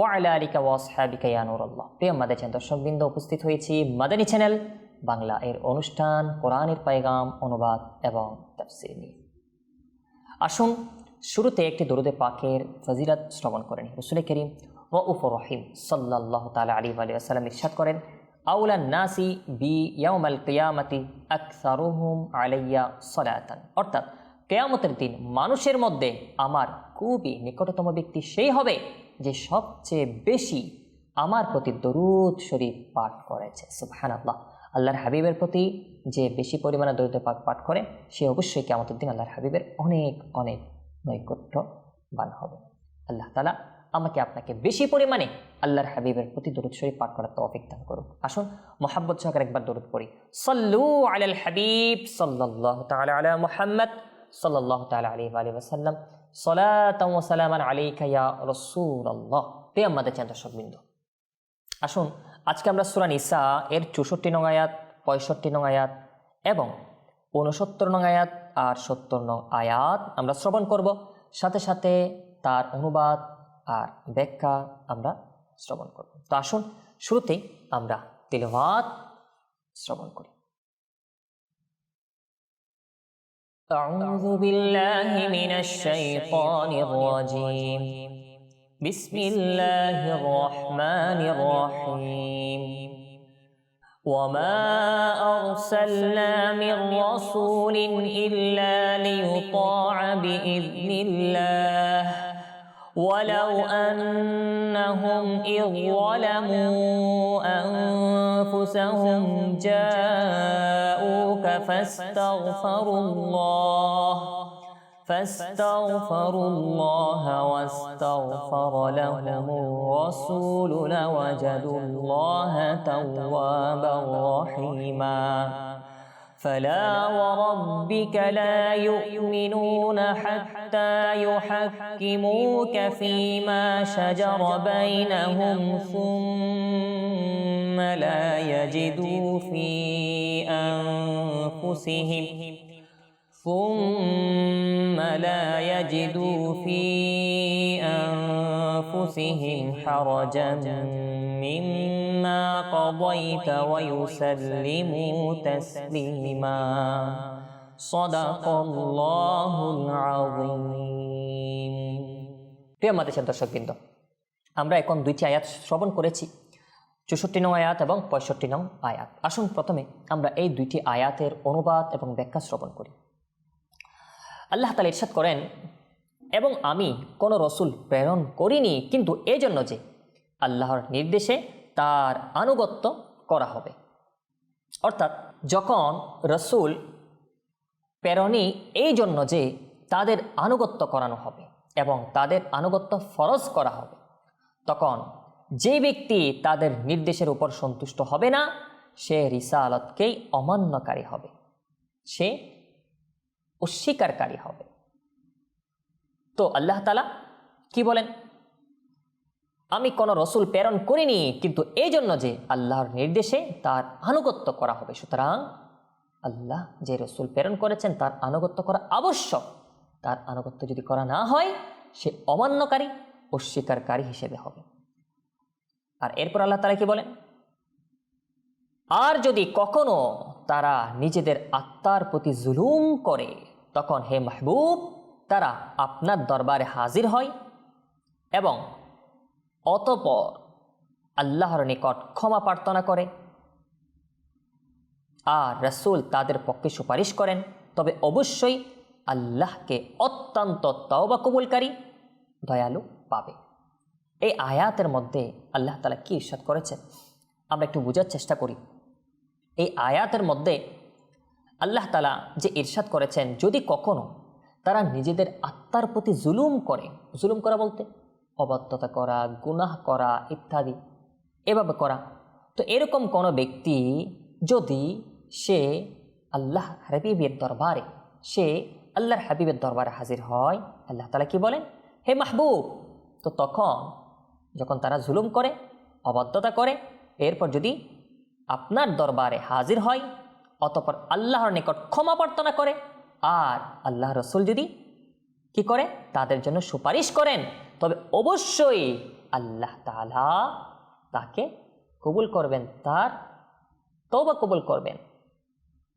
ও আলা আলিকা ওয়াসহাবিকা ইয়ানুরাল্লাহ প্রিয় মাদের দর্শকবৃন্দ, উপস্থিত হয়েছি মাদানী চ্যানেল বাংলা এর অনুষ্ঠান, কোরআনের পায়গাম, অনুবাদ এবং আসুন, শুরুতে একটি দরুদে পাকের ফজিরাত শ্রবণ করেন রসুল করিম রউফ রহিম সাল্লাহ তালা আলী আলিয়াল্লাম ইরশাদ করেন আউলান নাসি বি ইয়ামাল কেয়ামতি আকসারুহুম আলাইয়া সলায়াতান অর্থাৎ, কেয়ামতের দিন মানুষের মধ্যে আমার খুবই নিকটতম ব্যক্তি সেই হবে যে সবচেয়ে বেশি আমার প্রতি দরুদ শরীফ পাঠ করেছে। সুবহান আল্লাহ আল্লাহর হাবিবের প্রতি যে বেশি পরিমাণে দরুদ পাক পাঠ করে, সে অবশ্যই কেমতের দিন আল্লাহর হাবিবের অনেক অনেক নৈকট্যবান হবে। আল্লাহ তালা আমাকে আপনাকে বেশি পরিমাণে আল্লাহর হাবিবের প্রতি দরুদ শরীফ পাঠ করার তৌফিক দান করুক। আসুন মোহাম্মদ সহকার একবার দরুদ পড়ি। সল্লু আলাল হাবিব সাল্লাল্লাহু তাআলা আলা মুহাম্মদ সাল্লাল্লাহু তাআলা আলাইহি ওয়া আলিহি সালামান আলাইকা ইয়া রাসূলুল্লাহ। প্রিয় আমাদের চান দর্শকবৃন্দ আসুন, আজকে আমরা সূরা নিসা এর চৌষট্টি নং আয়াত, পঁয়ষট্টি নং আয়াত এবং উনসত্তর নং আয়াত আর সত্তর নং আয়াত আমরা শ্রবণ করব। সাথে সাথে তার অনুবাদ আর ব্যাখ্যা আমরা শ্রবণ করব। তো আসুন, শুরুতেই আমরা তিলভাত শ্রবণ করি। أعوذ بالله من الشيطان الرجيم. بسم الله الرحمن الرحيم. وما أرسلنا من رسول إلا ليطاع بإذن الله. ولو أنهم إذ ظلموا أنفسهم جاءوك فاستغفروا الله فاستغفروا الله واستغفر لهم الرسول لوجدوا الله توابا رحيما. فلا وربك لا يؤمنون حتى يحكموك فيما شجر بينهم ثم لا يجدوا في أنفسهم ثم لا يجدوا في أنفسهم حرجا مما قضيت ويسلموا تسليما صدق الله العظيم প্রিয় আমাদের দর্শকবৃন্দ আমরা এখন দুইটি আয়াত শ্রবণ করেছি চৌষট্টি নং আয়াত এবং পঁয়ষট্টি নং আয়াত আসুন প্রথমে আমরা এই দুইটি আয়াতের অনুবাদ এবং ব্যাখ্যা শ্রবণ করি আল্লাহ তালা ইরশাদ করেন, এবং আমি কোনো রসুল প্রেরণ করিনি, কিন্তু এই জন্য যে আল্লাহর নির্দেশে তার আনুগত্য করা হবে। অর্থাৎ যখন রসুল প্রেরণই এই জন্য যে তাদের আনুগত্য করানো হবে এবং তাদের আনুগত্য ফরজ করা হবে, তখন যে ব্যক্তি তাদের নির্দেশের উপর সন্তুষ্ট হবে না, সে রিসালতকেই অমান্যকারী হবে। সে অস্বীকারী হবে। তো আল্লাহ তালা কি বলেন? আমি কোনো রসুল প্রেরণ করিনি, কিন্তু এই জন্য যে আল্লাহর নির্দেশে তার আনুগত্য করা হবে। সুতরাং আল্লাহ যে রসুল প্রেরণ করেছেন, তার আনুগত্য করা আবশ্যক। তার আনুগত্য যদি করা না হয়, সে অমান্যকারী অস্বীকারী হিসেবে হবে। আর এরপর আল্লাহ তালা কি বলেন? আর যদি কখনো তারা নিজেদের আত্মার প্রতি জুলুম করে। তখন হে মাহবুব, তারা আপনার দরবারে হাজির হয় এবং অতপর আল্লাহর নিকট ক্ষমা প্রার্থনা করে। আর রসুল তাদের পক্ষে সুপারিশ করেন, তবে অবশ্যই আল্লাহকে অত্যন্ত তওবা কবুলকারী দয়ালু পাবে। এই আয়াতের মধ্যে আল্লাহ তালা কি ইস্বাদ করেছেন? আমরা একটু বোঝার চেষ্টা করি। এই আয়াতের মধ্যে আল্লাহ তালা যে ইরশাদ করেছেন, যদি কখনো তারা নিজেদের আত্মার প্রতি জুলুম করে, জুলুম করা বলতে অবাধ্যতা করা, গুনাহ করা ইত্যাদি, এভাবে করা, তো এরকম কোনো ব্যক্তি যদি সে আল্লাহ হাবিবের দরবারে, সে আল্লাহর হাবিবের দরবারে হাজির হয়, আল্লাহ তালা কি বলেন? হে মাহবুব, তো তখন যখন তারা জুলুম করে, অবাধ্যতা করে, এরপর যদি আপনার দরবারে হাজির হয়, অতপর আল্লাহর নিকট ক্ষমা প্রার্থনা করে। আর আল্লাহ রসুল যদি কি করে? তাদের জন্য সুপারিশ করেন। তবে অবশ্যই আল্লাহ তালা তাকে কবুল করবেন, তার তৌবা কবুল করবেন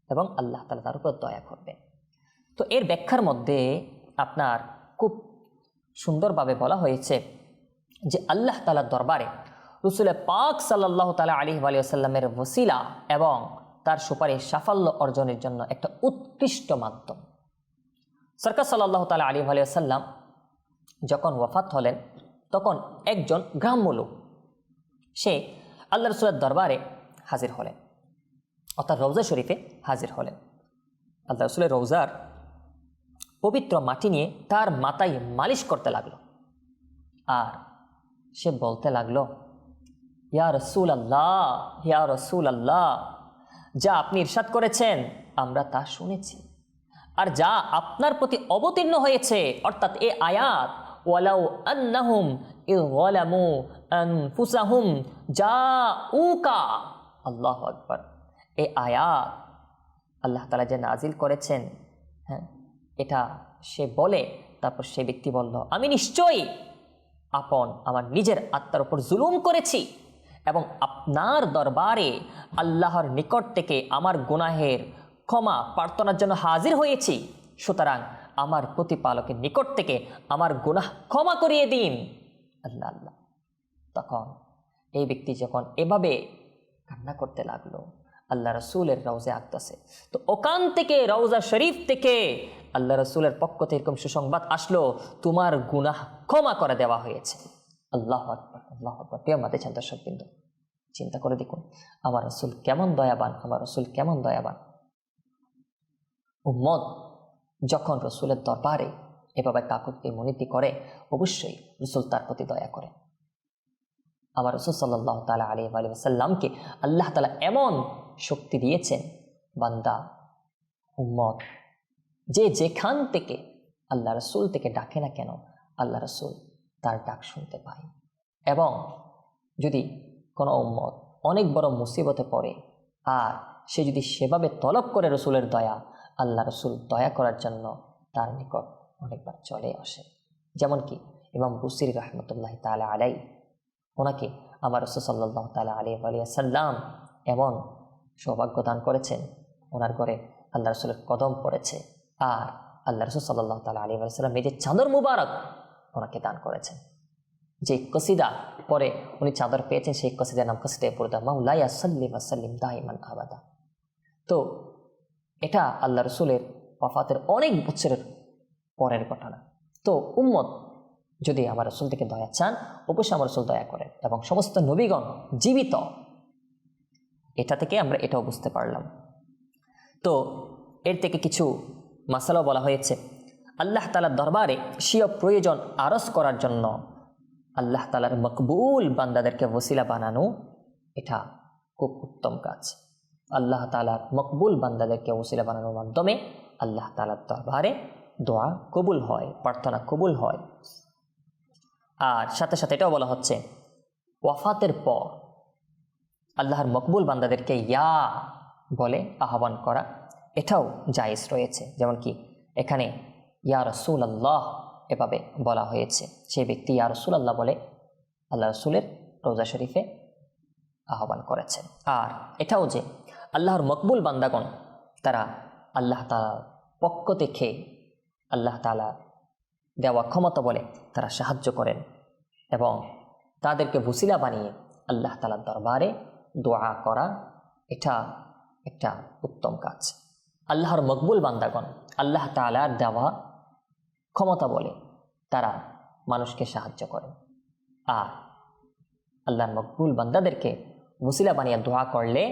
এবং আল্লাহ তালা তার উপর দয়া করবেন। তো এর ব্যাখ্যার মধ্যে আপনার খুব সুন্দরভাবে বলা হয়েছে যে আল্লাহ তালার দরবারে রসুলের পাক সাল্লাহ তালা আলী আলিয়াল্লামের ওসিলা এবং তার সুপারিশ সাফল্য অর্জনের জন্য একটা উৎকৃষ্ট মাধ্যম। সরকার সাল্লাহ তালা আলী আলিয়াল্লাম যখন ওয়াফাত হলেন, তখন একজন গ্রাম্য লোক, সে আল্লাহ রসুলের দরবারে হাজির হলেন, অর্থাৎ রৌজা শরীফে হাজির হলেন। আল্লাহ রসুলের রৌজার পবিত্র মাটি নিয়ে তার মাথায় মালিশ করতে লাগল। আর সে বলতে লাগল ইয়া রসুল আল্লাহ ইয়া রসুল আল্লাহ যা আপনি ইরশাদ করেছেন, আমরা তা শুনেছি। আর যা আপনার প্রতি অবতীর্ণ হয়েছে, অর্থাৎ এ আয়াত, ওয়ালাউ আন্নাহুম ইযলামু আনফুসাহুম জাউকা। আল্লাহু আকবার। এই আয়াত আল্লাহ তাআলা যে নাজিল করেছেন হ্যাঁ এটা সে বলে, তারপর সে ব্যক্তি বলল, আমি নিশ্চয়ই আপন, আমার নিজের আত্মার উপর জুলুম করেছি। এবং আপনার দরবারে আল্লাহর নিকট থেকে আমার গুনাহের ক্ষমা প্রার্থনার জন্য হাজির হয়েছি। সুতরাং আমার প্রতিপালকের নিকট থেকে আমার গুনাহ ক্ষমা করিয়ে দিন। আল্লাহ আল্লাহ। তখন এই ব্যক্তি যখন এভাবে কান্না করতে লাগল, আল্লাহ রসুলের রওজে আঁকতেছে। তো ওখান থেকে, রওজা শরীফ থেকে আল্লাহ রসুলের পক্ষ থেকে এরকম সুসংবাদ আসলো, তোমার গুনাহ ক্ষমা করে দেওয়া হয়েছে। আল্লাহ আল্লাহ আকবর। প্রিয় মাতে দর্শক বিন্দু চিন্তা করে দেখুন। আমার রসুল কেমন দয়াবান, আমার রসুল কেমন দয়াবান। উম্মদ যখন রসুলের দরবারে এভাবে কাকুতি মনিতি করে, অবশ্যই রসুল তার প্রতি দয়া করে। আমার রসুল সাল্লাহ তালা আলী আলী সাল্লামকে আল্লাহ তালা এমন শক্তি দিয়েছেন, বান্দা, উম্মত, যে যেখান থেকে আল্লাহ রসুল থেকে ডাকে না কেন, আল্লাহ রসুল তার ডাক শুনতে পায়। এবং যদি কোনো উম্মত অনেক বড় মুসিবতে পড়ে আর সে যদি সেভাবে তলব করে রসুলের দয়া, আল্লাহ রসুল দয়া করার জন্য তার নিকট অনেকবার চলে আসে। যেমন কি ইমাম বুসির রহমতুল্লাহ তালা আলাই ওনাকে আমার রসুল সাল্লাহ তালা আলী আলিয়া সাল্লাম এমন সৌভাগ্য দান করেছেন, ওনার ঘরে আল্লাহ রসুলের কদম পড়েছে আর আল্লাহ রসুল সাল্লাহ তালা আলী আলিয়াল্লাম নিজের চাদর মুবারক ওনাকে দান করেছেন। যে কসিদা পরে উনি চাদর পেয়েছেন, সেই কসিদার নাম কসিদা পুরদা মাউলাইয়া সাল্লিম আসাল্লিম দাইমান আবাদা। তো এটা আল্লাহ রসুলের ওয়াফাতের অনেক বছরের পরের ঘটনা। তো উম্মত যদি আমার রসুল থেকে দয়া চান, অবশ্যই আমার রসুল দয়া করেন এবং সমস্ত নবীগণ জীবিত। এটা থেকে আমরা এটাও বুঝতে পারলাম। তো এর থেকে কিছু মাসালাও বলা হয়েছে। আল্লাহ তালার দরবারে স্বীয় প্রয়োজন আরস করার জন্য আল্লাহ তালার মকবুল বান্দাদেরকে ওসিলা বানানো এটা খুব উত্তম কাজ। আল্লাহ তালার মকবুল বান্দাদেরকে ওসিলা বানানোর মাধ্যমে আল্লাহ তালার দরবারে দোয়া কবুল হয়, প্রার্থনা কবুল হয়। আর সাথে সাথে এটাও বলা হচ্ছে, ওয়াফাতের পর আল্লাহর মকবুল বান্দাদেরকে ইয়া বলে আহ্বান করা, এটাও জায়েজ রয়েছে। যেমন কি, এখানে, ইয়া রসুল আল্লাহ এভাবে বলা হয়েছে। সেই ব্যক্তি ইয়া রসুল আল্লাহ বলে আল্লাহ রসুলের রোজা শরীফে আহ্বান করেছেন। আর এটাও যে আল্লাহর মকবুল বান্দাগণ, তারা আল্লাহ তালার পক্ষ থেকে আল্লাহ তালা দেওয়া ক্ষমতা বলে তারা সাহায্য করেন এবং তাদেরকে ভুসিলা বানিয়ে আল্লাহ তালার দরবারে দোয়া করা, এটা একটা উত্তম কাজ। আল্লাহর মকবুল বান্দাগণ, আল্লাহ তালার দেওয়া ক্ষমতা বলে তারা মানুষকে সাহায্য করে। আর আল্লাহর মকবুল বান্দাদেরকে মুসিলা বানিয়ে দোয়া করলে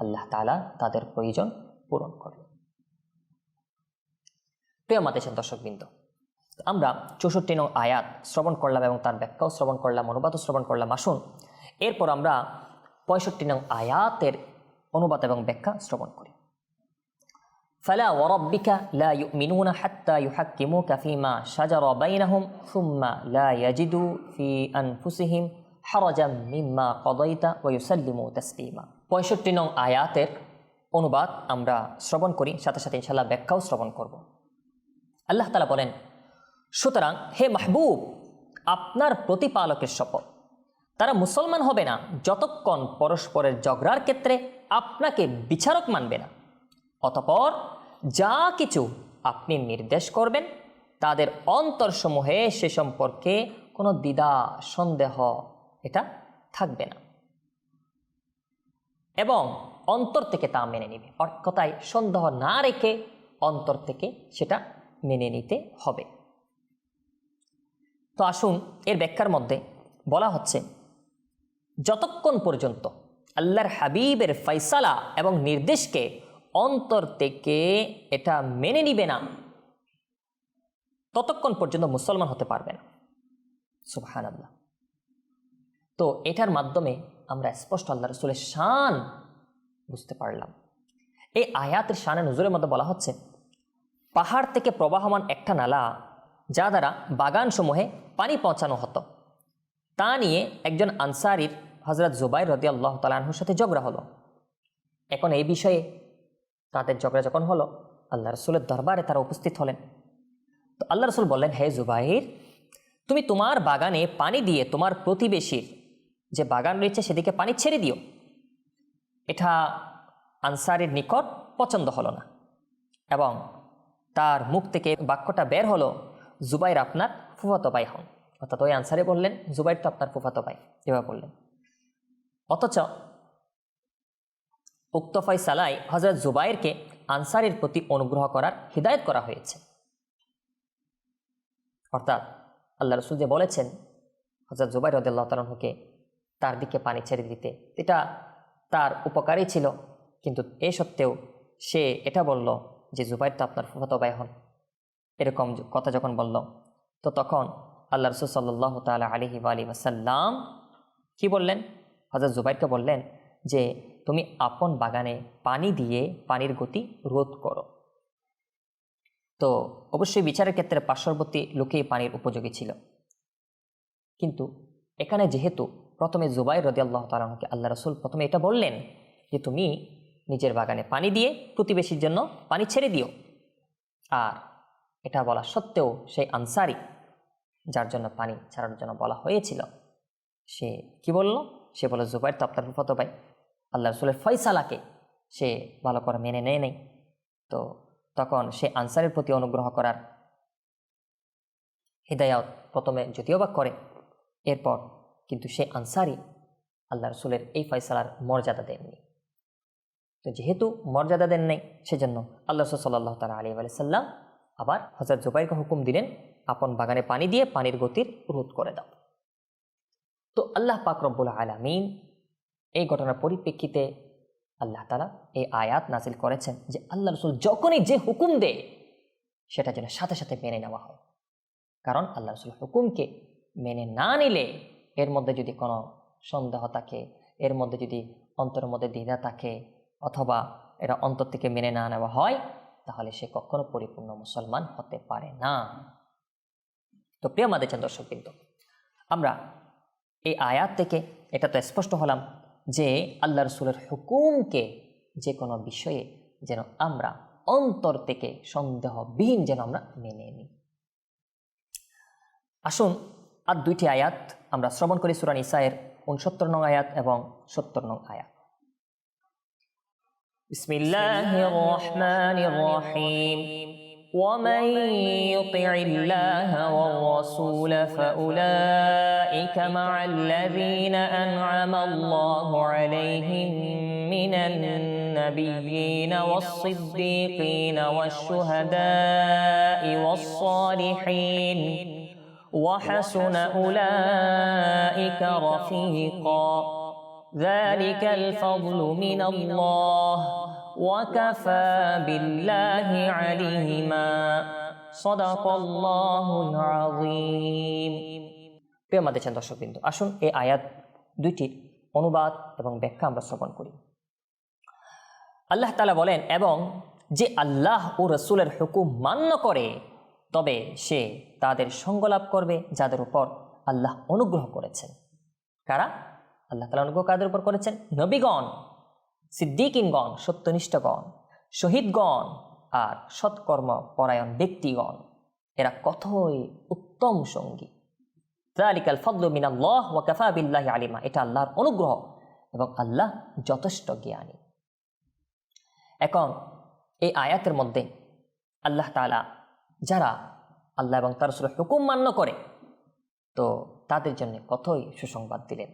আল্লাহ তালা তাদের প্রয়োজন পূরণ করে। প্রিয় মাতেছেন দর্শকবৃন্দ আমরা চৌষট্টি নং আয়াত শ্রবণ করলাম এবং তার ব্যাখ্যাও শ্রবণ করলাম, অনুবাদও শ্রবণ করলাম। আসুন, এরপর আমরা পঁয়ষট্টি নং আয়াতের অনুবাদ এবং ব্যাখ্যা শ্রবণ করি। ফালা ওয়ারব্বিকা লা ইউমিনুনা হাত্তা ইউহাক্কিমুকা ফিমা সাজারা বাইনাহুম সুম্মা লা ইয়াজিদু ফি আনফুসিহিম হারাজাম মিম্মা কদাইতা ওয়া ইউসাল্লিমু 65 নং আয়াতের অনুবাদ আমরা শ্রবণ করি, সাথে সাথে ইনশাআল্লাহ ব্যাখ্যাও শ্রবণ করব। আল্লাহ তাআলা বলেন, সুতরাং হে মাহবুব, আপনার প্রতিপালকের শপথ। তারা মুসলমান হবে না যতক্ষণ পরস্পরের ঝগড়ার ক্ষেত্রে আপনাকে বিচারক মানবে না। অতপর যা কিছু আপনি নির্দেশ করবেন, তাদের অন্তরসমূহে সে সম্পর্কে কোনো দ্বিধা, সন্দেহ এটা থাকবে না। এবং অন্তর থেকে তা মেনে নিবে। কথায় সন্দেহ না রেখে অন্তর থেকে সেটা মেনে নিতে হবে। তো আসুন এর ব্যাখ্যার মধ্যে বলা হচ্ছে, যতক্ষণ পর্যন্ত আল্লাহর হাবিবের ফয়সালা এবং নির্দেশকে অন্তর থেকে এটা মেনে নিবে না, ততক্ষণ পর্যন্ত মুসলমান হতে পারবে না। সুবহান আল্লাহ তো এটার মাধ্যমে আমরা স্পষ্ট আল্লাহ রসুলের শান বুঝতে পারলাম। এই আয়াতের শানে নজরের মধ্যে বলা হচ্ছে, পাহাড় থেকে প্রবাহমান একটা নালা, যা দ্বারা বাগানসমূহে পানি পৌঁছানো হতো, তা নিয়ে একজন আনসারির হজরত জুবাই রদি আল্লাহ তালাহুর সাথে ঝগড়া হলো। এখন এই বিষয়ে তাদের ঝগড়া যখন হলো, আল্লাহ রসুলের দরবারে তারা উপস্থিত হলেন। তো আল্লাহ রসুল বললেন, হে জুবাইর, তুমি তোমার বাগানে পানি দিয়ে তোমার প্রতিবেশীর যে বাগান রয়েছে সেদিকে পানি ছেড়ে দিও। এটা আনসারের নিকট পছন্দ হলো না। এবং তার মুখ থেকে বাক্যটা বের হলো, জুবাইর আপনার ফুফাতো ভাই হন। অর্থাৎ ওই আনসারে বললেন, জুবাইর তো আপনার ফুফাতো ভাই। এভাবে বললেন। অথচ উক্ত ফয়সালায় হজরত জুবাইরকে আনসারের প্রতি অনুগ্রহ করার হিদায়ত করা হয়েছে। অর্থাৎ আল্লাহ রসুল যে বলেছেন হজরত জুবাইর রদাল্লাহ তালকে তার দিকে পানি ছেড়ে দিতে, এটা তার উপকারই ছিল, কিন্তু এ সত্ত্বেও সে এটা বলল যে জুবাইর তো আপনার ফুফাতো ভাই হন। এরকম কথা যখন বলল, তো তখন আল্লাহ রসুল সাল্লাহ তালা আলহি আলী ওসাল্লাম কি বললেন? হজরত জুবাইরকে বললেন যে তুমি আপন বাগানে পানি দিয়ে পানির গতি রোধ করো। তো অবশ্যই বিচারের ক্ষেত্রে পার্শ্ববর্তী লোকেই পানির উপযোগী ছিল। কিন্তু এখানে যেহেতু প্রথমে জুবাই রদি আল্লাহ তালাহকে আল্লাহ রসুল প্রথমে এটা বললেন যে, তুমি নিজের বাগানে পানি দিয়ে প্রতিবেশীর জন্য পানি ছেড়ে দিও। আর এটা বলা সত্ত্বেও সেই আনসারি, যার জন্য পানি ছাড়ার জন্য বলা হয়েছিল, সে কি বলল? সে বলে জুবাইর তো আপনার ভাই। আল্লাহ রসুলের ফয়সালাকে সে ভালো করে মেনে নেয় নেই। তো তখন সে আনসারের প্রতি অনুগ্রহ করার হৃদায়ত প্রথমে যদিও বা করে, এরপর কিন্তু সে আনসারি আল্লাহ রসুলের এই ফয়সালার মর্যাদা দেননি তো যেহেতু মর্যাদা দেন নাই, সেজন্য আল্লাহ সাল্লাহ তালা আলী আলাইসাল্লাম আবার হজরত জুবাইরকে হুকুম দিলেন, আপন বাগানে পানি দিয়ে পানির গতির রোধ করে দাও। তো আল্লাহ পাক রব্বুল আলমিন এই ঘটনার পরিপ্রেক্ষিতে আল্লাহ তালা এই আয়াত নাজিল করেছেন যে আল্লাহ রসুল যখনই যে হুকুম দেয়, সেটা যেন সাথে সাথে মেনে নেওয়া হয়। কারণ আল্লাহ রসুল হুকুমকে মেনে না নিলে এর মধ্যে যদি কোনো সন্দেহ থাকে, এর মধ্যে যদি অন্তরের মধ্যে দ্বিধা থাকে অথবা এটা অন্তর থেকে মেনে না নেওয়া হয়, তাহলে সে কখনো পরিপূর্ণ মুসলমান হতে পারে না। তো প্রিয় আমাদের দর্শক কিন্তু আমরা এই আয়াত থেকে এটা তো স্পষ্ট হলাম যে আল্লাহ রসুলের হুকুমকে যে কোনো বিষয়ে যেন আমরা অন্তর থেকে সন্দেহবিহীন যেন আমরা মেনে নিই আসুন আর দুইটি আয়াত আমরা শ্রবণ করি সুরান ইসায়ের উনসত্তর নং আয়াত এবং সত্তর নং আয়াত بسم الله الرحمن الرحيم ومن يطع الله والرسول فأولئك مع الذين أنعم الله عليهم من النبيين والصديقين والشهداء والصالحين. وحسن أولئك رفيقا. ذلك الفضل من الله. وكفى بالله عليما صدق الله العظيم প্রিয় আমাদের দর্শক বিন্দু আসুন এই আয়াত দুইটির অনুবাদ এবং ব্যাখ্যা আমরা শ্রবণ করি আল্লাহ তালা বলেন এবং যে আল্লাহ ও রসুলের হুকুম মান্য করে তবে সে তাদের সঙ্গ লাভ করবে যাদের উপর আল্লাহ অনুগ্রহ করেছেন কারা আল্লাহ তালা অনুগ্রহ কাদের উপর করেছেন নবীগণ সিদ্দিকিনগণ সত্যনিষ্ঠগণ শহীদগণ আর সৎকর্ম পরায়ণ ব্যক্তিগণ। এরা কতই উত্তম সঙ্গী। জালিকাল ফদলু মিনাল্লাহ ওয়া কাফা বিল্লাহি আলিমা। এটা আল্লাহর অনুগ্রহ এবং আল্লাহ যথেষ্ট জ্ঞানী। এখন এই আয়াতের মধ্যে আল্লাহ তাআলা যারা আল্লাহ এবং তার রসুলের হুকুম মান্য করে, তো তাদের জন্য কতই সুসংবাদ দিলেন?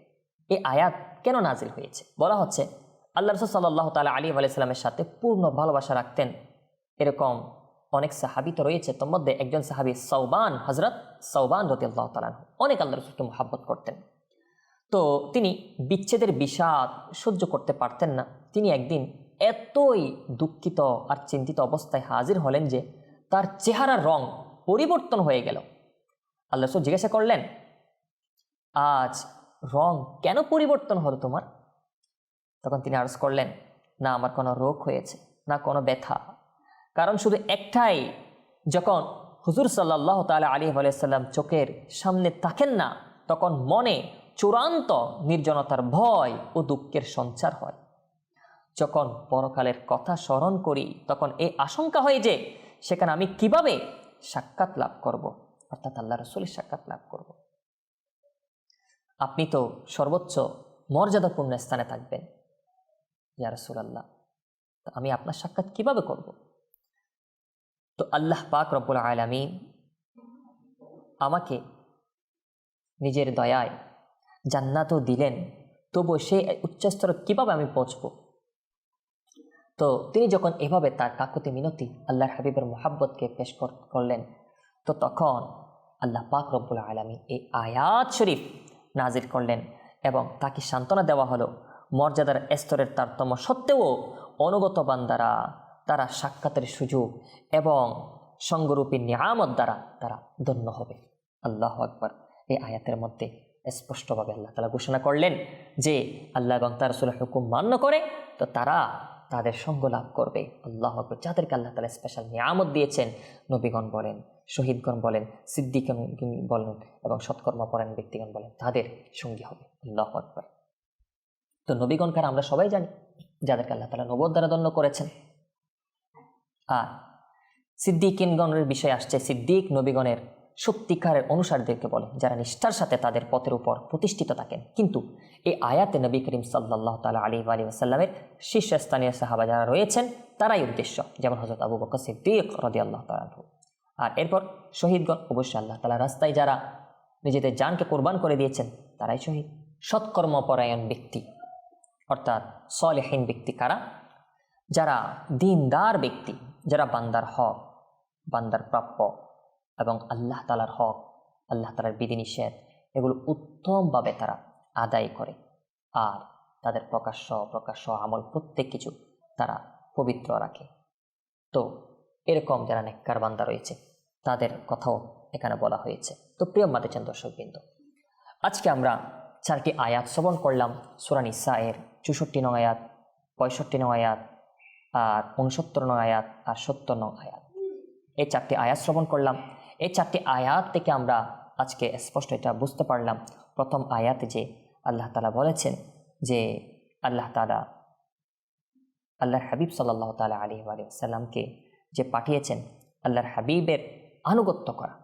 এই আয়াত কেন নাজিল হয়েছে? বলা হচ্ছে আল্লাহ রসুল সাল্লাহ তালা আলী আলাইসাল্লামের সাথে পূর্ণ ভালোবাসা রাখতেন। এরকম অনেক সাহাবি তো রয়েছে, তোর মধ্যে একজন সাহাবি সৌবান হজরত সৌবান রতি আল্লাহ তালান অনেক আল্লাহ রসুলকে মহাব্বত করতেন। তো তিনি বিচ্ছেদের বিষাদ সহ্য করতে পারতেন না। তিনি একদিন এতই দুঃখিত আর চিন্তিত অবস্থায় হাজির হলেন যে তার চেহারার রং পরিবর্তন হয়ে গেল। আল্লাহ রসুল জিজ্ঞাসা করলেন, আজ রং কেন পরিবর্তন হলো তোমার? তখন তিনি আর্জ করলেন, না, আমার কোনো রোগ হয়েছে, না, কোনো ব্যথা। কারণ শুধু একটাই, যখন হুজুর সাল্লাহ তালা আলী আলাইসাল্লাম চোখের সামনে থাকেন না, তখন মনে চূড়ান্ত নির্জনতার ভয় ও দুঃখের সঞ্চার হয়। যখন পরকালের কথা স্মরণ করি, তখন এই আশঙ্কা হয় যে, সেখানে আমি কীভাবে সাক্ষাৎ লাভ করব? অর্থাৎ আল্লাহ রসুলের সাক্ষাৎ লাভ করব। আপনি তো সর্বোচ্চ মর্যাদাপূর্ণ স্থানে থাকবেন। ইয়া রসুল আল্লাহ আমি আপনার সাক্ষাৎ কীভাবে করব? তো আল্লাহ পাক রব্বুল আলমিন আমাকে নিজের দয়ায় জান্নাতও দিলেন তবু সে উচ্চস্তর কীভাবে আমি পৌঁছব? তো তিনি যখন এভাবে তার কাকুতি মিনতি আল্লাহর হাবিবের মোহাব্বতকে পেশ করলেন, তো তখন আল্লাহ পাক রব্বুল আলমী এই আয়াত শরীফ নাজির করলেন এবং তাকে সান্ত্বনা দেওয়া হলো মর্যাদার স্তরের তারতম্য সত্ত্বেও অনুগত বান্দারা তারা সাক্ষাতের সুযোগ এবং সঙ্গরূপী নিয়ামত দ্বারা তারা ধন্য হবে। আল্লাহ আকবর। এই আয়াতের মধ্যে স্পষ্টভাবে আল্লাহ তালা ঘোষণা করলেন যে, আল্লাহ এবং তার রসুলের হুকুম মান্য করে, তো তারা তাদের সঙ্গ লাভ করবে। আল্লাহ আকবর। যাদেরকে আল্লাহ তালা স্পেশাল নিয়ামত দিয়েছেন, নবীগণ বলেন, শহীদগণ বলেন, সিদ্দিকগণ বলেন এবং সৎকর্মপরায়ণ ব্যক্তিগণ বলেন, তাদের সঙ্গী হবে। আল্লাহ আকবর। তো নবীগণ কার আমরা সবাই জানি, যাদেরকে আল্লাহ তালা নবদ দ্বারা দণ্ড করেছেন। আর সিদ্দিকিনগণের বিষয় আসছে, সিদ্দিক নবীগণের সত্যিকারের অনুসারীদেরকে বলে, যারা নিষ্ঠার সাথে তাদের পথের উপর প্রতিষ্ঠিত থাকেন। কিন্তু এই আয়াতে নবী করিম সাল্লাহ তালা আলী আলী আসাল্লামের শীর্ষস্থানীয় সাহাবা যারা রয়েছেন, তারাই উদ্দেশ্য, যেমন হজরত আবু বকর সিদ্দিক রদি আল্লাহ তালু আর এরপর শহীদগণ, অবশ্যই আল্লাহ তালা রাস্তায় যারা নিজেদের জানকে কোরবান করে দিয়েছেন, তারাই শহীদ। সৎকর্মপরায়ণ ব্যক্তি। অর্থাৎ সলেহীন ব্যক্তি কারা? যারা দিনদার ব্যক্তি, যারা বান্দার হক, বান্দার প্রাপ্য এবং আল্লাহ তালার হক, আল্লাহ তালার বিধিনিষেধ, এগুলো উত্তমভাবে তারা আদায় করে। আর তাদের প্রকাশ্য প্রকাশ্য আমল প্রত্যেক কিছু তারা পবিত্র রাখে। তো এরকম যারা নেককার বান্দা রয়েছে, তাদের কথাও এখানে বলা হয়েছে। তো প্রিয় মাতেছেন দর্শকবৃন্দ, আজকে আমরা চারটি আয়াত শ্রবণ করলাম সুরান ইসা এর চৌষট্টি নং আয়াত, পঁয়ষট্টি নং আয়াত, আর উনসত্তর নং আয়াত, আর সত্তর নং আয়াত। এই চারটি আয়াত শ্রবণ করলাম। এই চারটি আয়াত থেকে আমরা আজকে স্পষ্ট এটা বুঝতে পারলাম। প্রথম আয়াতে যে আল্লাহ তালা বলেছেন যে আল্লাহ তালা আল্লাহর হাবিব সাল্লাহ তালা আলী সাল্লামকে যে পাঠিয়েছেন, আল্লাহর হাবিবের আনুগত্য করা।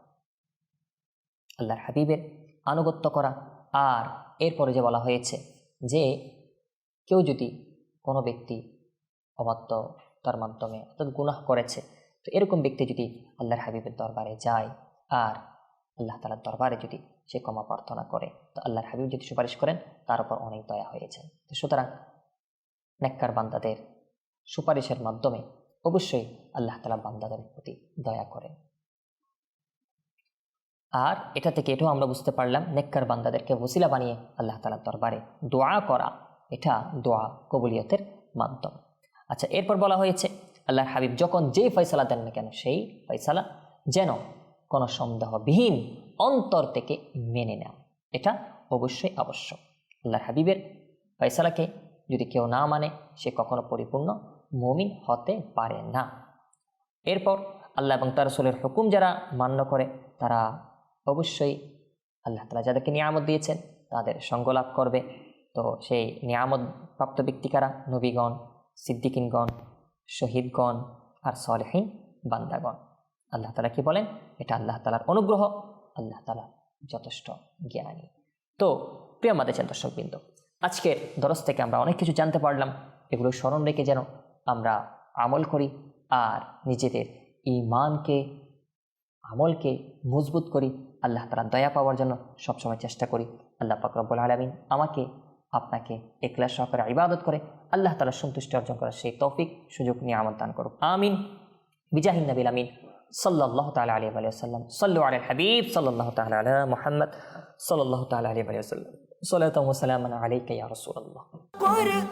আল্লাহর হাবিবের আনুগত্য করা। আর এরপরে যে বলা হয়েছে যে কেউ যদি কোনো ব্যক্তি অবাধ্য তার মাধ্যমে অর্থাৎ গুনাহ করেছে, তো এরকম ব্যক্তি যদি আল্লাহর হাবিবের দরবারে যায় আর আল্লাহ তালার দরবারে যদি সে ক্ষমা প্রার্থনা করে, তো আল্লাহর হাবিব যদি সুপারিশ করেন, তার উপর অনেক দয়া হয়েছে তো সুতরাং নেককার বান্দাদের সুপারিশের মাধ্যমে অবশ্যই আল্লাহ তালা বান্দাদের প্রতি দয়া করেন। আর এটা থেকে এটাও আমরা বুঝতে পারলাম, নেককার বান্দাদেরকে ওসিলা বানিয়ে আল্লাহ তালার দরবারে দোয়া করা, এটা দোয়া কবুলিয়তের মাধ্যম। আচ্ছা এরপর বলা হয়েছে, আল্লাহর হাবিব যখন যেই ফয়সালা দেন না কেন, সেই ফয়সালা যেন কোনো সন্দেহবিহীন অন্তর থেকে মেনে নেওয়া এটা অবশ্যই আবশ্যক। আল্লাহর হাবিবের ফয়সালাকে যদি কেউ না মানে সে কখনো পরিপূর্ণ মমিন হতে পারে না। এরপর আল্লাহ এবং তার রসুলের হুকুম যারা মান্য করে, তারা অবশ্যই আল্লাহ তালা যাদেরকে নিয়ামত দিয়েছেন তাদের সঙ্গ লাভ করবে। তো সেই নিয়ামত প্রাপ্ত ব্যক্তি কারা? নবীগণ, সিদ্দিকিনগণ, শহীদগণ আর সলেহীন বান্দাগণ। আল্লাহ তালা কি বলেন? এটা আল্লাহ তালার অনুগ্রহ, আল্লাহ তালা যথেষ্ট জ্ঞানী। তো প্রিয় মাদেছেন দর্শকবৃন্দ, আজকের দরস থেকে আমরা অনেক কিছু জানতে পারলাম। এগুলো স্মরণ রেখে যেন আমরা আমল করি আর নিজেদের ইমানকে, আমলকে মজবুত করি। আল্লাহ তালা দয়া পাওয়ার জন্য সবসময় চেষ্টা করি। আল্লাহ পাকরব্বুল আলমিন আমাকে, আপনাকে একলা সহকারে ইবাদত করে আল্লাহ তালা সন্তুষ্টি অর্জন করার সেই তৌফিক, সুযোগ নিয়ে আমন্ত্রণ করুক। আমিন। বিজাহিন নবীল আমিন। সাল্লাহ তাল আলী আলী সাল্লু আলী হাবিব সাল্লাহ তাল আল মোহাম্মদ সাল্লাহ তাল আলী আলী আসাল্লাম সালাম আলাইকে ইয়া রসুল্লাহ কোরআন।